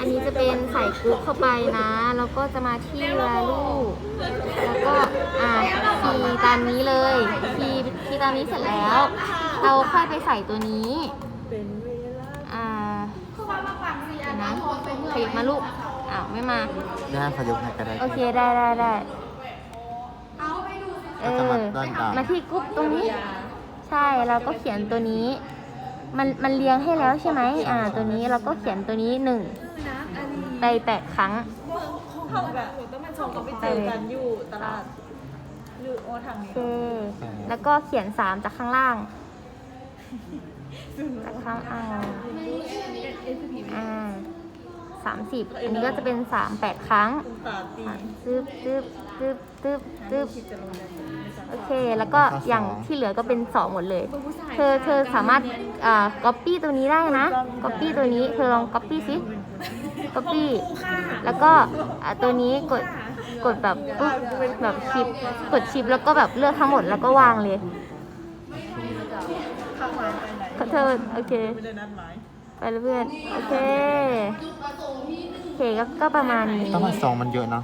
อันนี้จะเป็นใส่กรุ๊ปเข้าไปนะ แล้วก็จะมาที่ value แล้วก็อ่าคีย์ตามนี้เลยคีย์คีย์ตามนี้เสร็จแล้ว เราค่อยไปใส่ตัวนี้อ่าเดี๋ยวนะขยับมาลูกอ้าวไม่มา ได้ขยกให้ก็ได้โอเคได้ได้ได้เอแล้วก็อมาด้านกลางมาที่กรุ๊ปตรงนี้ ใช่เราก็เขียนตัวนี้ มันมันเรียงให้แล้วใช่ไหมอ่า ตัวนี้เราก็เขียนตัวนี้หนึ่งไปแปดครั้งเขาแบบต้องมาชมกันไปเจอกันอยู่ตลาดหรือโอทางโอนี้เคแล้วก็เขียนสามจากข้างล่างจากข้างอ่างอ่า สามสิบอันนี้ก็จะเป็นสามแปดครั้งคุณตาตีอะตึ๊บตึ๊บตึ๊บตึ๊บตึ๊บคิดจะลงได้ไม่ใช่โอเค แล้วก็อย่างที่เหลือก็เป็นสองหมดเลย เธอเธอสามารถอ่า copy ตัวนี้ได้นะ copy ตัวนี้เธอลอง copy สิ copy แล้วก็อ่าตัวนี้กดกดแบบปุ๊บแบบชิปกดชิปแล้วก็แบบเลือกทั้งหมดแล้วก็วางเลยข้างหมายไปไหนขอโทษโอเคไปแล้วเพื่อน โอเค เคก็ก็ประมาณนี้ ต้องมาสองมันเยอะเนาะ